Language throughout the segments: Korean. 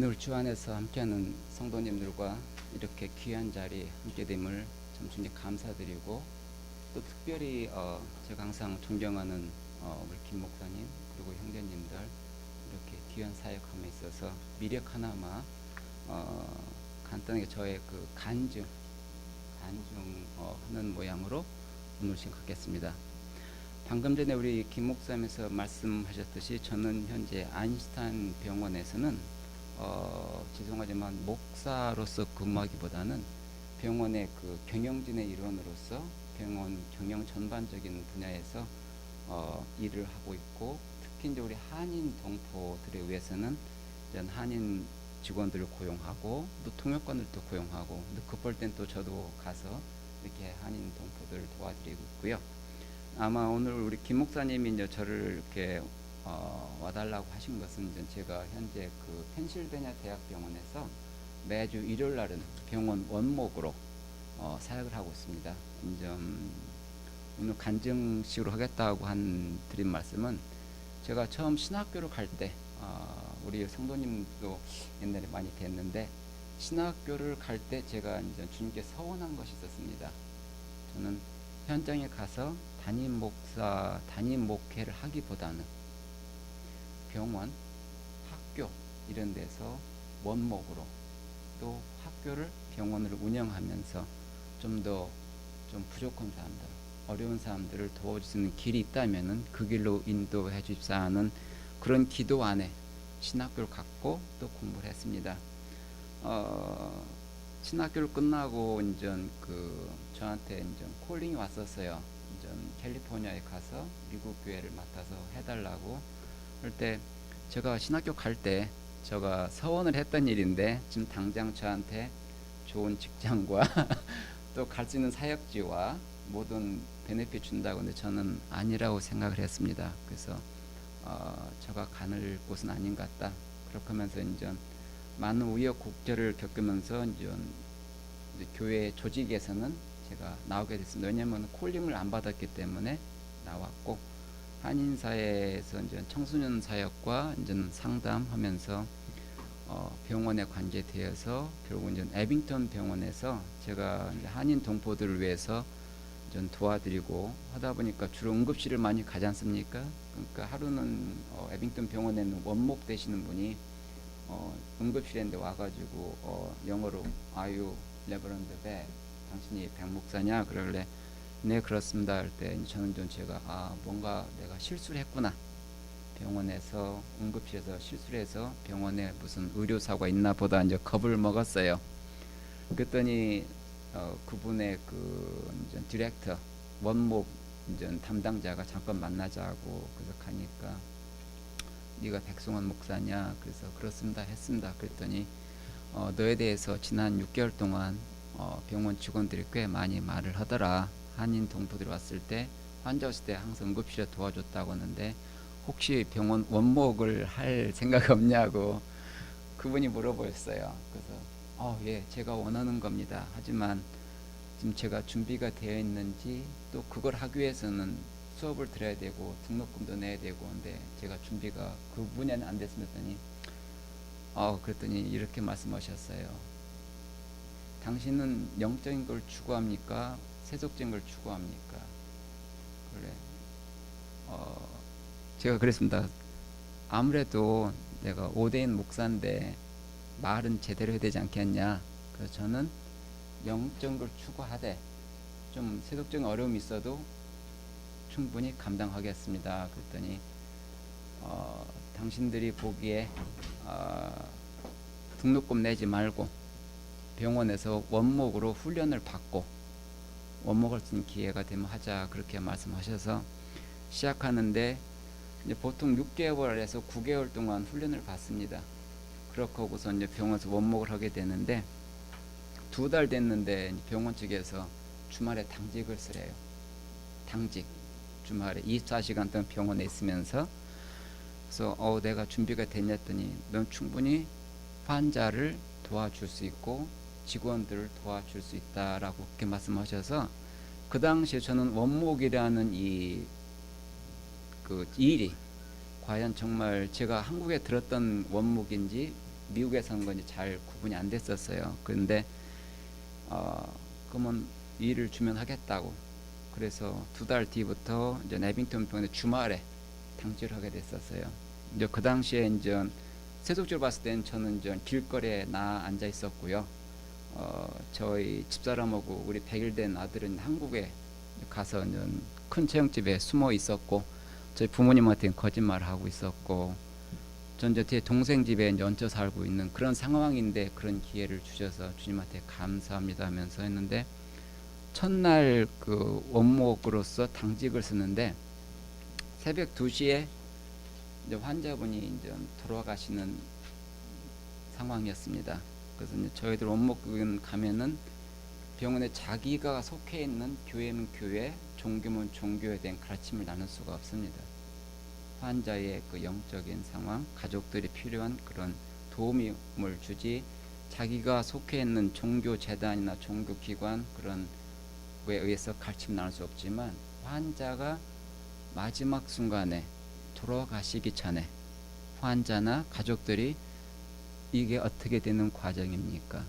늘 주 안에서 함께하는 성도님들과 이렇게 귀한 자리 함께 됨을 참 주님 감사드리고 또 특별히 어, 제가 항상 존경하는 어, 우리 김 목사님 그리고 형제님들 이렇게 귀한 사역함에 있어서 미력 하나마 어, 간단하게 저의 그 간증 간증 어, 하는 모양으로 오늘 시간 갖겠습니다. 방금 전에 우리 김 목사님께서 말씀하셨듯이 저는 현재 아인슈타인 병원에서는 어, 죄송하지만 목사로서 근무하기보다는 병원의 그 경영진의 일원으로서 병원 경영 전반적인 분야에서 어, 일을 하고 있고 특히 이제 우리 한인 동포들에 의해서는 이제 한인 직원들을 고용하고 또 통역관들도 고용하고 또 급할 땐 또 저도 가서 이렇게 한인 동포들을 도와드리고 있고요. 아마 오늘 우리 김 목사님이 이제 저를 이렇게 어, 와달라고 하신 것은 제가 현재 그 펜실베니아 대학병원에서 매주 일요일 날은 병원 원목으로 어, 사역을 하고 있습니다. 음, 오늘 간증식으로 하겠다고 한 드린 말씀은 제가 처음 신학교를 갈때 어, 우리 성도님도 옛날에 많이 뵀는데 신학교를 갈 때 제가 이제 주님께 서원한 것이 있었습니다. 저는 현장에 가서 담임 목사, 담임 목회를 하기보다는 병원, 학교 이런 데서 원목으로 또 학교를 병원을 운영하면서 좀더좀 부족한 사람들, 어려운 사람들을 도와줄 수 있는 길이 있다면은 그 길로 인도해 주십사 하는 그런 기도 안에 신학교를 갔고 또 공부를 했습니다. 어, 신학교를 끝나고 이제 그 저한테 이제 콜링이 왔었어요. 이제 캘리포니아에 가서 미국 교회를 맡아서 해달라고 할때 제가 신학교 갈 때 제가 서원을 했던 일인데 지금 당장 저한테 좋은 직장과 또 갈 수 있는 사역지와 모든 베네핏 준다고 근데 저는 아니라고 생각을 했습니다. 그래서 어, 제가 가는 곳은 아닌 것 같다. 그렇게 하면서 이제 많은 우여곡절을 겪으면서 이제 교회 조직에서는 제가 나오게 됐습니다. 왜냐하면 콜림을 안 받았기 때문에 나왔고 한인사회에서 이제 청소년 사역과 이제 상담하면서 어, 병원에 관계되어서 결국 이제 에빙턴 병원에서 제가 한인 동포들을 위해서 좀 도와드리고 하다 보니까 주로 응급실을 많이 가지 않습니까? 그러니까 하루는 어, 에빙턴 병원에 는 원목 되시는 분이 어, 응급실에 와가지고 어, 영어로 아유 레버런드 배 당신이 백 목사냐 그러길래 네 그렇습니다. 할 때 저는 좀 제가 아 뭔가 내가 실수를 했구나. 병원에서 응급실에서 실수를 해서 병원에 무슨 의료사고가 있나 보다 이제 겁을 먹었어요. 그랬더니 어, 그분의 그 이제 디렉터 원목 이제 담당자가 잠깐 만나자고 그래서 가니까 네가 백승원 목사냐? 그래서 그렇습니다. 했습니다. 그랬더니 어, 너에 대해서 지난 6개월 동안 어, 병원 직원들이 꽤 많이 말을 하더라 한인 동포들이 왔을 때 환자 왔을 때 항상 응급실에 도와줬다고 하는데 혹시 병원 원목을 할 생각 없냐고 그분이 물어보셨어요. 그래서 어, 예, 제가 원하는 겁니다. 하지만 지금 제가 준비가 되어 있는지 또 그걸 하기 위해서는 수업을 들어야 되고 등록금도 내야 되고 근데 제가 준비가 그 분야는 안 했더니 어, 그랬더니 이렇게 말씀하셨어요. 당신은 영적인 걸 추구합니까? 세속적인 걸 추구합니까? 그래. 어, 제가 그랬습니다. 아무래도 내가 오대인 목사인데 말은 제대로 해야 되지 않겠냐. 그래서 저는 영적인 걸 추구하되 좀 세속적인 어려움이 있어도 충분히 감당하겠습니다. 그랬더니 어, 당신들이 보기에 어, 등록금 내지 말고 병원에서 원목으로 훈련을 받고 원목할 수 있는 기회가 되면 하자 그렇게 말씀하셔서 시작하는데 보통 6개월에서 9개월 동안 훈련을 받습니다. 그렇게 하고서 이제 병원에서 원목을 하게 되는데 두 달 됐는데 병원 측에서 주말에 당직을 쓰래요. 당직 주말에 24시간 동안 병원에 있으면서 그래서 어 내가 준비가 됐냐 했더니 넌 충분히 환자를 도와줄 수 있고 직원들을 도와줄 수 있다라고 그렇게 말씀하셔서 그 당시에 저는 원목이라는 이 그 일이 과연 정말 제가 한국에 들었던 원목인지 미국에 사는 건지 잘 구분이 안 됐었어요. 그런데 어, 그러면 일을 주면 하겠다고. 그래서 두 달 뒤부터 이제 내빙턴 병원에 주말에 당직을 하게 됐었어요. 이제 그 당시에 이제 세속적으로 봤을 때는 저는 이제 길거리에 나 앉아 있었고요. 어, 저희 집사람하고 우리 100일 된 아들은 한국에 가서 큰 체형집에 숨어 있었고 저희 부모님한테는 거짓말을 하고 있었고 전 이제 제 동생 집에 얹혀 살고 있는 그런 상황인데 그런 기회를 주셔서 주님한테 감사합니다 하면서 했는데 첫날 그 원목으로서 당직을 쓰는데 새벽 2시에 이제 환자분이 이제 돌아가시는 상황이었습니다. 그래서 저희들 원목은 가면은 병원에 자기가 속해 있는 교회는 교회, 종교면 종교에 대한 가르침을 나눌 수가 없습니다. 환자의 그 영적인 상황, 가족들이 필요한 그런 도움을 주지 자기가 속해 있는 종교 재단이나 종교 기관 그런 거에 의해서 가르침 나눌 수 없지만 환자가 마지막 순간에 돌아가시기 전에 환자나 가족들이 이게 어떻게 되는 과정입니까?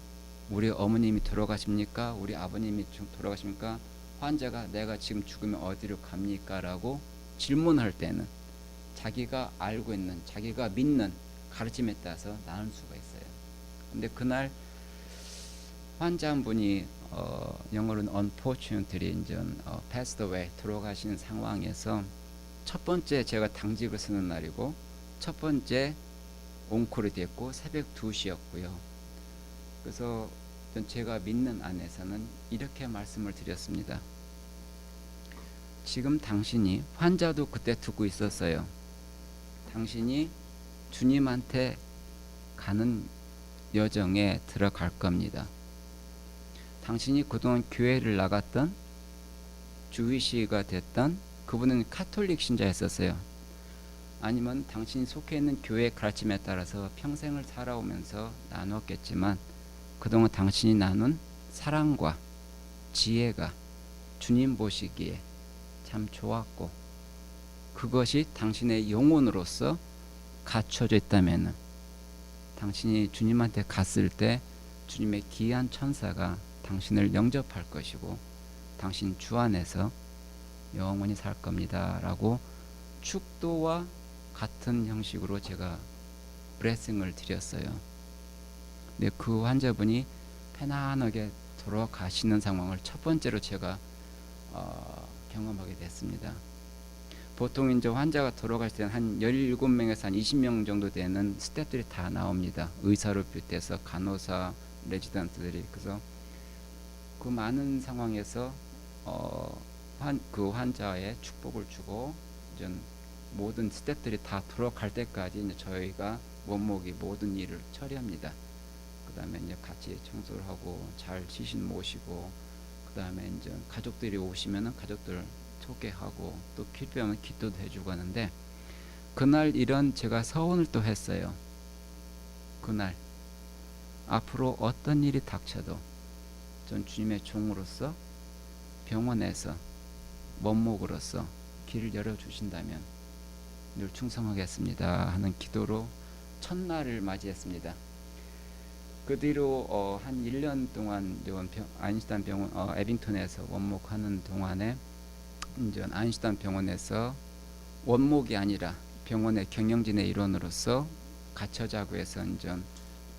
우리 어머님이 돌아가십니까? 우리 아버님이 좀 돌아가십니까? 환자가 내가 지금 죽으면 어디로 갑니까? 라고 질문할 때는 자기가 알고 있는 자기가 믿는 가르침에 따라서 나눌 수가 있어요. 근데 그날 환자 한 분이 어, 영어로는 unfortunately 이제 어, passed away 돌아가시는 상황에서 첫 번째 제가 당직을 쓰는 날이고 첫 번째 온콜이 됐고 새벽 2시였고요. 그래서 전 제가 믿는 안에서는 이렇게 말씀을 드렸습니다. 지금 당신이 환자도 그때 듣고 있었어요. 당신이 주님한테 가는 여정에 들어갈 겁니다. 당신이 그동안 교회를 나갔던 주의시가 됐던 그분은 카톨릭 신자였었어요. 아니면 당신이 속해 있는 교회 가르침에 따라서 평생을 살아오면서 나누었겠지만 그동안 당신이 나눈 사랑과 지혜가 주님 보시기에 참 좋았고 그것이 당신의 영혼으로서 갖춰져 있다면 당신이 주님한테 갔을 때 주님의 귀한 천사가 당신을 영접할 것이고 당신 주 안에서 영원히 살 겁니다라고 축도와 같은 형식으로 제가 브레싱을 드렸어요. 근데 그 환자분이 편안하게 돌아가시는 상황을 첫 번째로 제가 어, 경험하게 됐습니다. 보통 이제 환자가 돌아갈 때는 한 17명에서 한 20명 정도 되는 스태프들이 다 나옵니다. 의사를 비롯해서 간호사, 레지던트들이 그래서 그 많은 상황에서 어, 환, 그 환자의 축복을 주고 이제 모든 스태프들이 다 돌아갈 때까지 이제 저희가 원목이 모든 일을 처리합니다. 그 다음에 이제 같이 청소를 하고 잘 시신 모시고 그 다음에 이제 가족들이 오시면은 가족들 소개하고 또 필요하면 기도도 해주고 하는데 그날 이런 제가 서원을 또 했어요. 그날 앞으로 어떤 일이 닥쳐도 전 주님의 종으로서 병원에서 원목으로서 길을 열어 주신다면 늘 충성하겠습니다 하는 기도로 첫날을 맞이했습니다. 그 뒤로 어, 한 1년 동안 아인슈탄 병원 어, 에빙턴에서 원목하는 동안에 이제 아인슈탄 병원에서 원목이 아니라 병원의 경영진의 일원으로서 해서 이제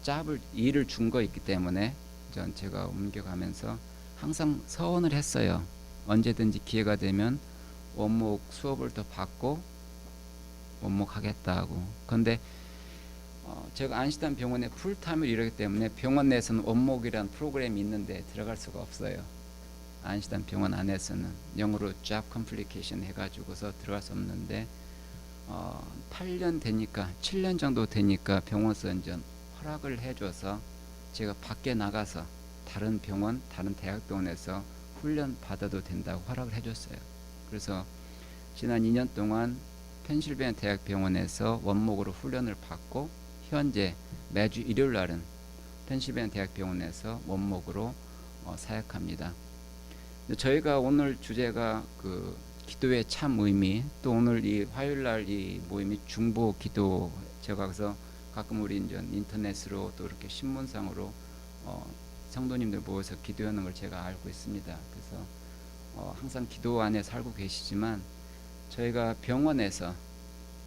짭을 일을 준 거 있기 때문에 전 제가 옮겨가면서 항상 서원을 했어요. 언제든지 기회가 되면 원목 수업을 더 받고 원목하겠다고. 그런데 어, 제가 안시단 병원에 풀타임을 일하기 때문에 병원 내에서는 원목이라는 프로그램이 있는데 들어갈 수가 없어요. 안시단 병원 안에서는 영어로 job complication 해가지고서 들어갈 수 없는데 어, 8년 되니까 7년 정도 되니까 병원에서 이제 허락을 해줘서 제가 밖에 나가서 다른 병원, 다른 대학병원에서 훈련 받아도 된다고 허락을 해줬어요. 그래서 지난 2년 동안 펜실베니아 대학병원에서 원목으로 훈련을 받고 현재 매주 일요일 날은 펜실베니아 대학병원에서 원목으로 어, 사역합니다. 저희가 오늘 주제가 그 기도의 참 의미 또 오늘 이 화요일 날 이 모임이 중보 기도 제가 그래서 가끔 우리 이제 인터넷으로 또 이렇게 신문상으로 어, 성도님들 모여서 기도하는 걸 제가 알고 있습니다. 그래서 어, 항상 기도 안에 살고 계시지만 저희가 병원에서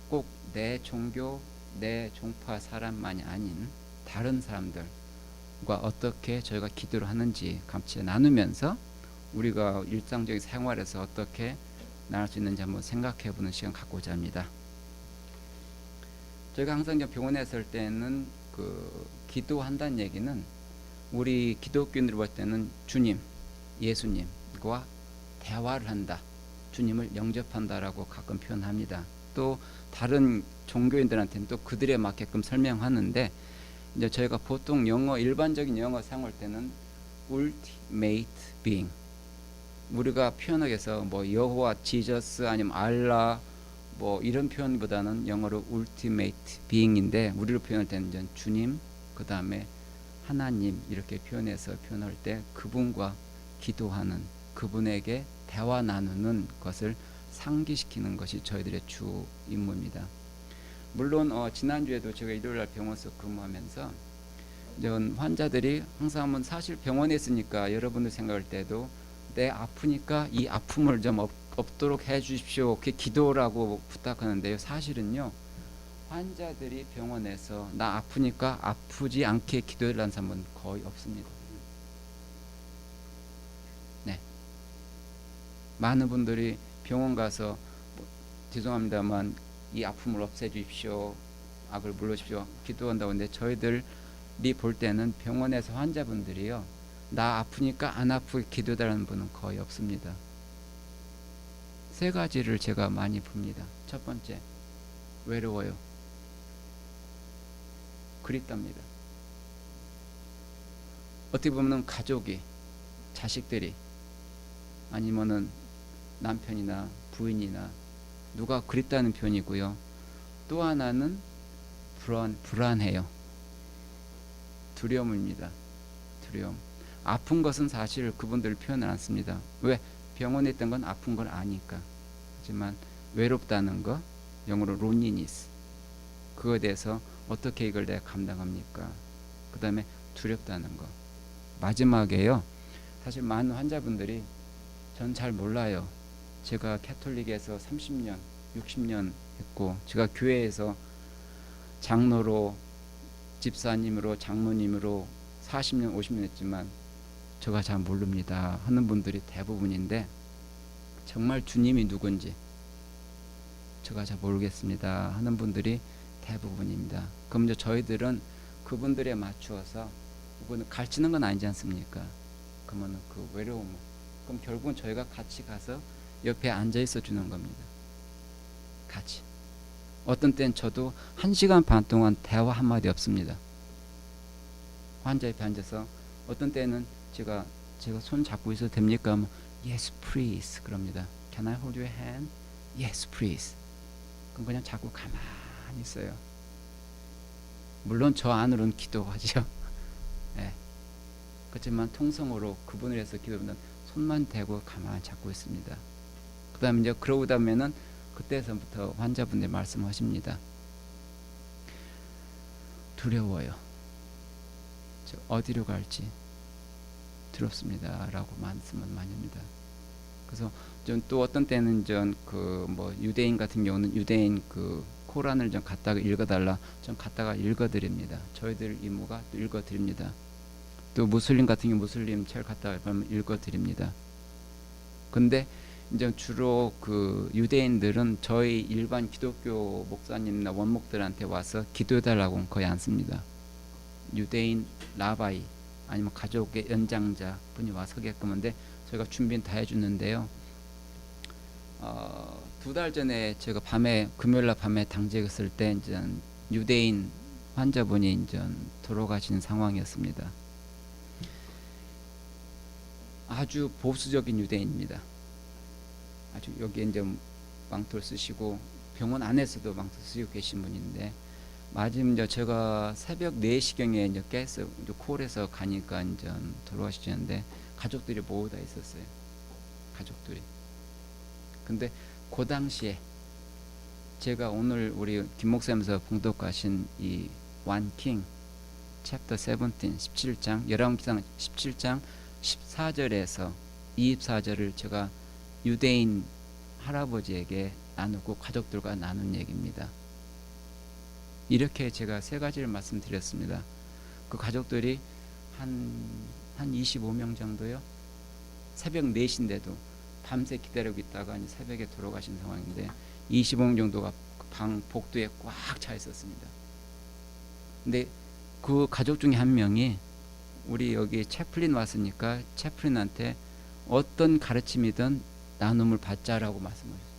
꼭 내 종교, 내 종파 사람만이 아닌 다른 사람들과 어떻게 저희가 기도를 하는지 같이 나누면서 우리가 일상적인 생활에서 어떻게 나눌 수 있는지 한번 생각해 보는 시간 갖고자 합니다. 저희가 항상 병원에 있을 때는 그 기도한다는 얘기는 우리 기독교인들 볼 때는 주님, 예수님과 대화를 한다. 주님을 영접한다라고 가끔 표현합니다. 또 다른 종교인들한테는 또 그들에 맞게끔 설명하는데 이제 저희가 보통 영어 일반적인 영어 사용할 때는 ultimate being 우리가 표현하기에서 뭐 여호와, 지저스 아니면 알라 뭐 이런 표현보다는 영어로 ultimate being인데 우리로 표현할 때는 이제 주님 그 다음에 하나님 이렇게 표현해서 표현할 때 그분과 기도하는 그분에게 대화 나누는 것을 상기시키는 것이 저희들의 주 임무입니다. 물론 어, 지난주에도 제가 일요일 날 병원에서 근무하면서 환자들이 항상 한번 사실 병원에 있으니까 여러분들 생각할 때도 내 아프니까 이 아픔을 좀 없, 없도록 해 주십시오. 그렇게 기도라고 부탁하는데요. 사실은요. 환자들이 병원에서 나 아프니까 아프지 않게 기도해달라는 사람은 거의 없습니다. 많은 분들이 병원 가서 뭐, 죄송합니다만 이 아픔을 없애 주십시오. 악을 물러 주십시오. 기도한다고 하는데 저희들이 볼 때는 병원에서 환자분들이요. 나 아프니까 안 아프게 기도해달라는 분은 거의 없습니다. 세 가지를 제가 많이 봅니다. 첫 번째, 외로워요. 그립답니다. 어떻게 보면 가족이, 자식들이, 아니면은 남편이나 부인이나 누가 그립다는 표현이고요. 또 하나는 불안, 불안해요. 두려움입니다. 두려움. 아픈 것은 사실 그분들 표현을 않습니다. 왜? 병원에 있던 건 아픈 걸 아니까. 하지만 외롭다는 거, 영어로 loneliness. 그거에 대해서 어떻게 이걸 내가 감당합니까? 그 다음에 두렵다는 거. 마지막에요. 사실 많은 환자분들이 전 잘 몰라요. 제가 캐톨릭에서 30년, 60년 했고, 제가 교회에서 장로로, 집사님으로, 장모님으로 40년, 50년 했지만, 제가 잘 모릅니다. 하는 분들이 대부분인데, 정말 주님이 누군지, 제가 잘 모르겠습니다. 하는 분들이 대부분입니다. 그럼 이제 저희들은 그분들에 맞추어서 그분을 가르치는 건 아니지 않습니까? 그러면 그 외로움, 그럼 결국은 저희가 같이 가서 옆에 앉아 있어 주는 겁니다. 같이. 어떤 때는 저도 한 시간 반 동안 대화 한 마디 없습니다. 환자 옆에 앉아서 어떤 때는 제가 제가 손 잡고 있어도 됩니까? 하면 yes please 그럽니다. Can I hold your hand? Yes please. 그럼 그냥 잡고 가만히 있어요. 물론 저 안으로는 기도하죠. 예. 그렇지만 통성으로 그분을 해서 기도하면 손만 대고 가만히 잡고 있습니다. 그 다음에 이제 그러고 나면은 그때서부터 환자분들 말씀하십니다. 두려워요. 저 어디로 갈지 두렵습니다. 라고 말씀을 많이 합니다. 그래서 전또 어떤 때는 전 그 뭐 유대인 같은 경우는 유대인 그 코란을 좀 갖다가 읽어달라 좀 갖다가 읽어드립니다. 저희들 또 읽어드립니다. 또 무슬림 같은 경우 무슬림 책 갖다가 읽어드립니다. 근데 이제 주로 그 유대인들은 저희 일반 기독교 목사님이나 원목들한테 와서 기도해달라고는 거의 안 씁니다. 유대인 라바이 아니면 가족의 연장자 분이 와서 하게끔 한데 저희가 준비는 다 해주는데요. 어, 두달 전에 제가 밤에 금요일 날 밤에 당직했을 때 이제 유대인 환자분이 이제 돌아가시는 상황이었습니다. 아주 보수적인 유대인입니다. 아주 여기 이제 망토를 쓰시고 병원 안에서도 망토 쓰고 계신 분인데 마침 이제 제가 새벽 4시경에 이제 깨서 이제 콜에서 가니까 이제 돌아가시는데 가족들이 모두 다 있었어요. 가족들이. 근데 그 당시에 제가 오늘 우리 김 목사님께서 봉독하신 이1 King 챕터 17 17장 열왕기상 17장 14절에서 24절을 제가 유대인 할아버지에게 나누고 가족들과 나눈 얘기입니다. 이렇게 제가 세 가지를 말씀드렸습니다. 그 가족들이 한 한 25명 정도요. 새벽 4시인데도 밤새 기다리고 있다가 새벽에 돌아가신 상황인데 25명 정도가 방 복도에 꽉 차 있었습니다. 근데 그 가족 중에 한 명이 우리 여기 채플린 왔으니까 채플린한테 어떤 가르침이든 나눔을 받자라고 말씀하셨어요.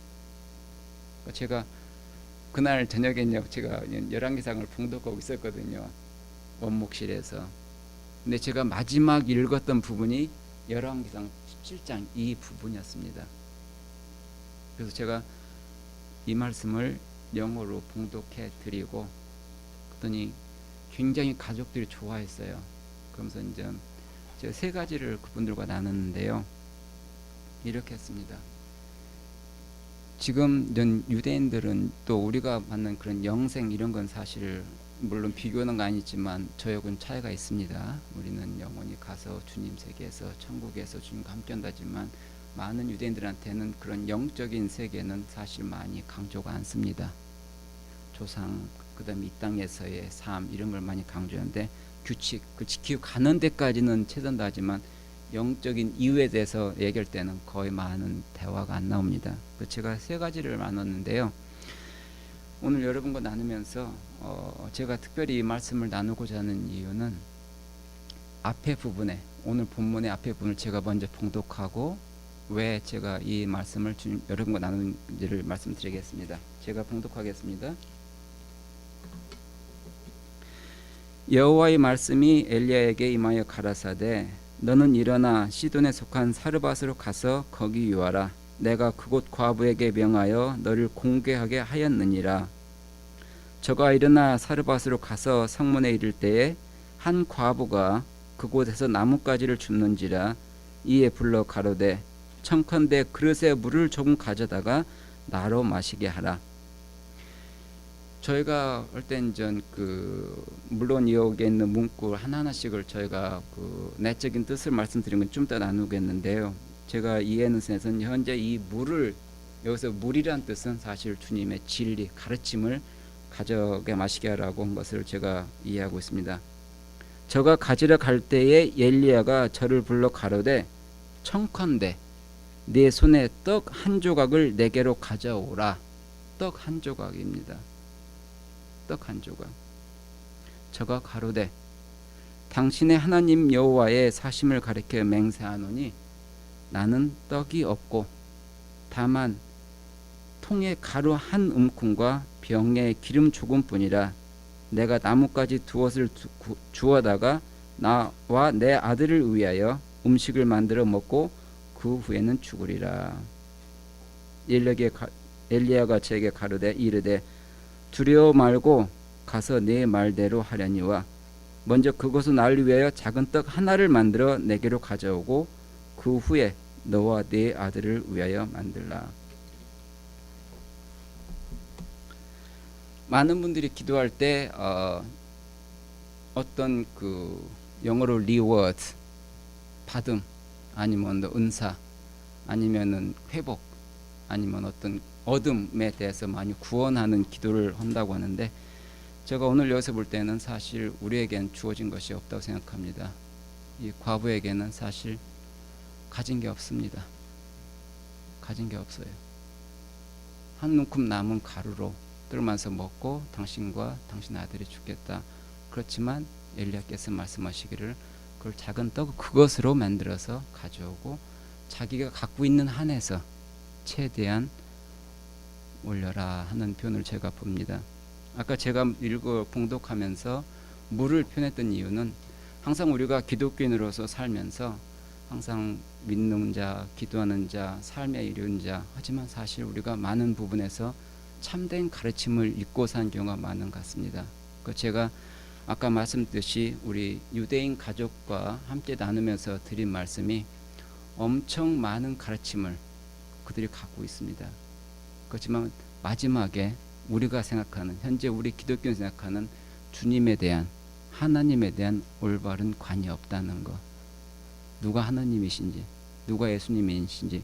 그러니까 제가 그날 저녁에 제가 열왕기상을 봉독하고 있었거든요. 원목실에서. 근데 제가 마지막 읽었던 부분이 열왕기상 17장 이 부분이었습니다. 그래서 제가 이 말씀을 영어로 봉독해 드리고 그랬더니 굉장히 가족들이 좋아했어요. 그러면서 이제 제가 세 가지를 그분들과 나눴는데요. 이렇게 했습니다. 지금 유대인들은 또 우리가 받는 그런 영생 이런 건 사실 물론 비교는 아니지만 저역은 차이가 있습니다. 우리는 영원히 가서 주님 세계에서 천국에서 주님과 함께 한다지만 많은 유대인들한테는 그런 영적인 세계는 사실 많이 강조가 않습니다. 조상 그다음에 이 땅에서의 삶 이런 걸 많이 강조하는데 규칙 그 지키고 가는 데까지는 최선다 하지만 영적인 이유에 대해서 얘기할 때는 거의 많은 대화가 안 나옵니다. 그 제가 세 가지를 나눴는데요. 오늘 여러분과 나누면서 어 제가 특별히 이 말씀을 나누고자 하는 이유는 앞에 부분에 오늘 본문의 앞에 부분을 제가 먼저 봉독하고 왜 제가 이 말씀을 주님, 여러분과 나누는지를 말씀드리겠습니다. 제가 봉독하겠습니다. 여호와의 말씀이 엘리야에게 임하여 가라사대 너는 일어나 시돈에 속한 사르밧으로 가서 거기 유하라. 내가 그곳 과부에게 명하여 너를 공개하게 하였느니라. 저가 일어나 사르밧으로 가서 성문에 이를 때에 한 과부가 그곳에서 나뭇가지를 줍는지라 이에 불러 가로되 청컨대 그릇에 물을 조금 가져다가 나로 마시게 하라 저희가 할땐 전그 물론 여기에 있는 문구 하나하나씩을 저희가 그 내적인 뜻을 말씀드린 건 좀 더 나누겠는데요. 제가 이해하는 sen에서는 현재 이 물을 여기서 물이란 뜻은 사실 주님의 진리 가르침을 가져게 마시게 하라고 한 것을 제가 이해하고 있습니다. 저가 가지러 갈 때에 엘리야가 저를 불러 가로되 청컨대 네 손에 떡 한 조각을 내게로 가져오라. 떡 한 조각입니다. 떡 한 조각. 저가 가로되 당신의 하나님 여호와의 사심을 가리켜 맹세하노니 나는 떡이 없고 다만 통에 가루 한 움큼과 병에 기름 조금뿐이라 내가 나뭇가지 두엇을 주어다가 나와 내 아들을 위하여 음식을 만들어 먹고 그 후에는 죽으리라. 엘리야가 제게 가로되 이르되 두려워 말고 가서 네 말대로 하려니와 먼저 그것은 나를 위하여 작은 떡 하나를 만들어 내게로 가져오고 그 후에 너와 네 아들을 위하여 만들라. 많은 분들이 기도할 때 어, 어떤 그 영어로 reward 받음 아니면 은사 아니면은 회복 아니면 어떤 어둠에 대해서 많이 구원하는 기도를 한다고 하는데 제가 오늘 여기서 볼 때는 사실 우리에겐 주어진 것이 없다고 생각합니다. 이 과부에게는 사실 가진 게 없습니다. 가진 게 없어요. 한 움큼 남은 가루로 뜰면서 먹고 당신과 당신 아들이 죽겠다. 그렇지만 엘리야께서 말씀하시기를 그걸 작은 떡 그것으로 만들어서 가져오고 자기가 갖고 있는 한에서 최대한 올려라 하는 표현을 제가 봅니다. 아까 제가 읽어 봉독하면서 물을 표현했던 이유는 항상 우리가 기독교인으로서 살면서 항상 믿는 자, 기도하는 자, 삶에 이룬 자 하지만 사실 우리가 많은 부분에서 참된 가르침을 잊고 산 경우가 많은 것 같습니다. 그 제가 아까 말씀드렸듯이 우리 유대인 가족과 함께 나누면서 드린 말씀이 엄청 많은 가르침을 그들이 갖고 있습니다. 그렇지만 마지막에 우리가 생각하는 현재 우리 기독교 생각하는 주님에 대한 하나님에 대한 올바른 관이 없다는 거. 누가 하나님이신지, 누가 예수님이신지,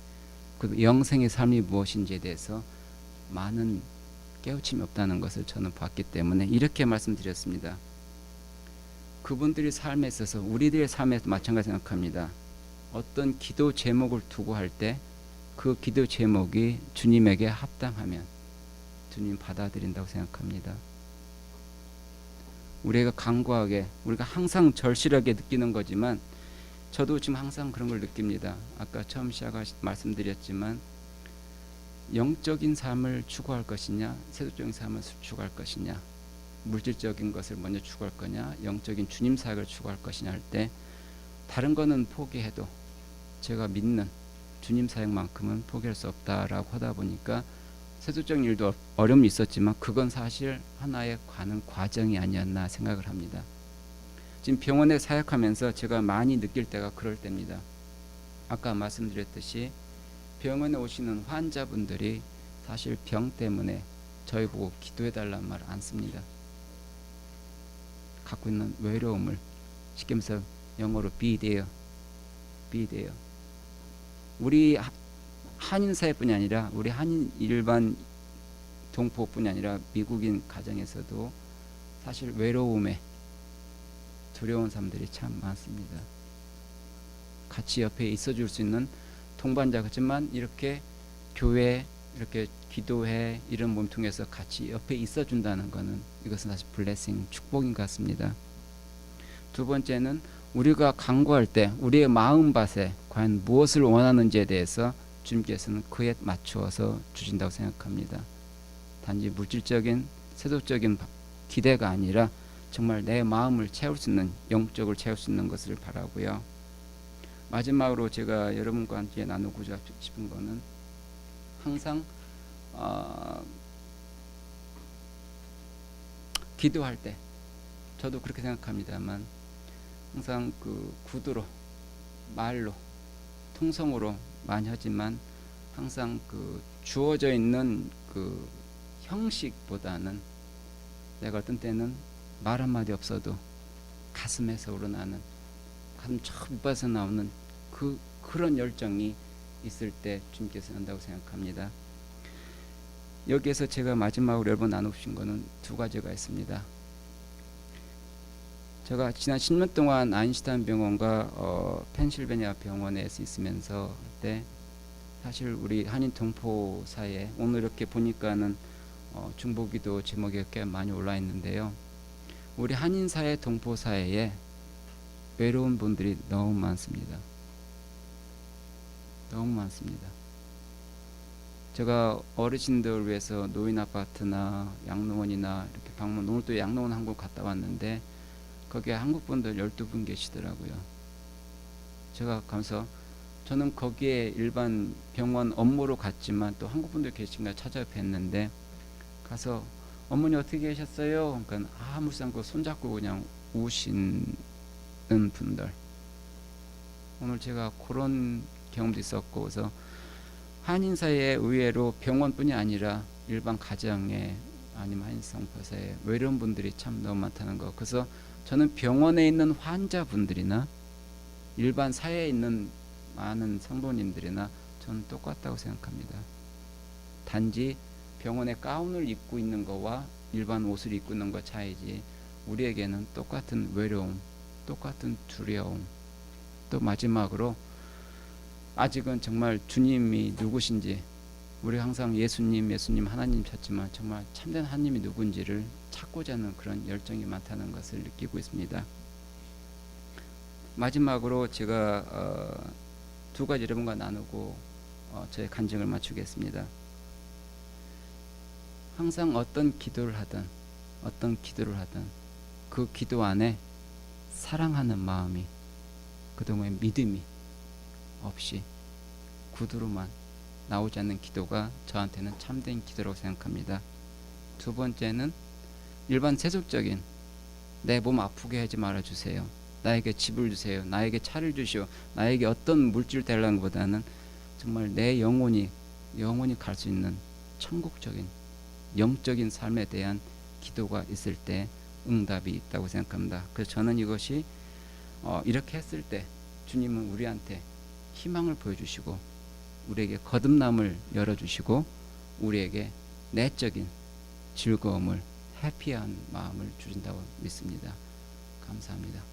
그 영생의 삶이 무엇인지에 대해서 많은 깨우침이 없다는 것을 저는 봤기 때문에 이렇게 말씀드렸습니다. 그분들의 삶에 있어서 우리들의 삶에도 마찬가지 생각합니다. 어떤 기도 제목을 두고 할 때 그 기도 제목이 주님에게 합당하면 주님 받아들인다고 생각합니다. 우리가 간과하게 우리가 항상 절실하게 느끼는 거지만 저도 지금 항상 그런 걸 느낍니다. 아까 처음 시작 말씀드렸지만 영적인 삶을 추구할 것이냐 세속적인 삶을 추구할 것이냐 물질적인 것을 먼저 추구할 거냐 영적인 주님 사역을 추구할 것이냐 할 때 다른 거는 포기해도 제가 믿는 주님 사역만큼은 포기할 수 없다라고 하다 보니까 세속적인 일도 어려움이 있었지만 그건 사실 하나의 가는 과정이 아니었나 생각을 합니다. 지금 병원에 사역하면서 제가 많이 느낄 때가 그럴 때입니다. 아까 말씀드렸듯이 병원에 오시는 환자분들이 사실 병 때문에 저희 보고 기도해 달라는 말을 안 씁니다. 갖고 있는 외로움을 쉽게 말해서 영어로 be there. 우리 하- 한인 사회뿐이 아니라 우리 한인 일반 동포뿐이 아니라 미국인 가정에서도 사실 외로움에 두려운 사람들이 참 많습니다. 같이 옆에 있어 줄 수 있는 동반자 같지만 이렇게 교회 이렇게 기도회 이런 몸통에서 같이 옆에 있어 준다는 것은 이것은 사실 블레싱 축복인 것 같습니다. 두 번째는 우리가 간구할 때 우리의 마음밭에 과연 무엇을 원하는지에 대해서 주님께서는 그에 맞추어서 주신다고 생각합니다. 단지 물질적인 세속적인 기대가 아니라 정말 내 마음을 채울 수 있는 영적을 채울 수 있는 것을 바라고요. 마지막으로 제가 여러분과 함께 나누고자 싶은 거는 항상 어, 기도할 때 저도 그렇게 생각합니다만 항상 그 구두로 말로 통성으로 많이 하지만 항상 그 주어져 있는 그 형식보다는 내가 어떤 때는 말 한마디 없어도 가슴에서 우러나는 가슴 저 밑에서 나오는 그 그런 열정이 있을 때 주님께서 한다고 생각합니다. 여기에서 제가 마지막으로 여러분 나누신 거는 두 가지가 있습니다. 제가 지난 10년 동안 아인슈타인 병원과 어, 펜실베니아 병원에서 있으면서 때 사실 우리 한인 동포 사이에 오늘 이렇게 보니까는 어, 중보기도 제목이 꽤 많이 올라 있는데요. 우리 한인 사회 동포 사회에 외로운 분들이 너무 많습니다. 너무 많습니다. 제가 어르신들 위해서 노인 아파트나 양로원이나 이렇게 방문 오늘 또 양로원 한 곳 갔다 왔는데 거기에 한국 분들 12분 계시더라고요. 제가 가면서 저는 거기에 일반 병원 업무로 갔지만 또 한국 분들 계신가 찾아뵀는데 가서 어머니 어떻게 계셨어요? 그러니까 아무 쌍고 손잡고 그냥 우시는 분들. 오늘 제가 그런 경험도 있었고 그래서 한인 사회에 의외로 병원뿐이 아니라 일반 가정에 아니면 한인 성 포사에 외로운 분들이 참 너무 많다는 거. 그래서 저는 병원에 있는 환자분들이나 일반 사회에 있는 많은 성도님들이나 저는 똑같다고 생각합니다. 단지 병원에 가운을 입고 있는 거와 일반 옷을 입고 있는 것 차이지 우리에게는 똑같은 외로움, 똑같은 두려움, 또 마지막으로 아직은 정말 주님이 누구신지 우리 항상 예수님, 예수님, 하나님 찾지만 정말 참된 하나님이 누군지를 찾고자 하는 그런 열정이 많다는 것을 느끼고 있습니다. 마지막으로 제가 어, 두 가지 여러분과 나누고 어, 저의 간증을 마치겠습니다. 항상 어떤 기도를 하든 어떤 기도를 하든 그 기도 안에 사랑하는 마음이 그동안 믿음이 없이 구두로만 나오지 않는 기도가 저한테는 참된 기도라고 생각합니다. 두 번째는 일반 세속적인 내 몸 아프게 하지 말아 주세요. 나에게 집을 주세요. 나에게 차를 주시오. 나에게 어떤 물질 달라는 것보다는 정말 내 영혼이 영혼이 갈 수 있는 천국적인 영적인 삶에 대한 기도가 있을 때 응답이 있다고 생각합니다. 그래서 저는 이것이 어, 이렇게 했을 때 주님은 우리한테 희망을 보여주시고 우리에게 거듭남을 열어주시고 우리에게 내적인 즐거움을 해피한 마음을 주신다고 믿습니다. 감사합니다.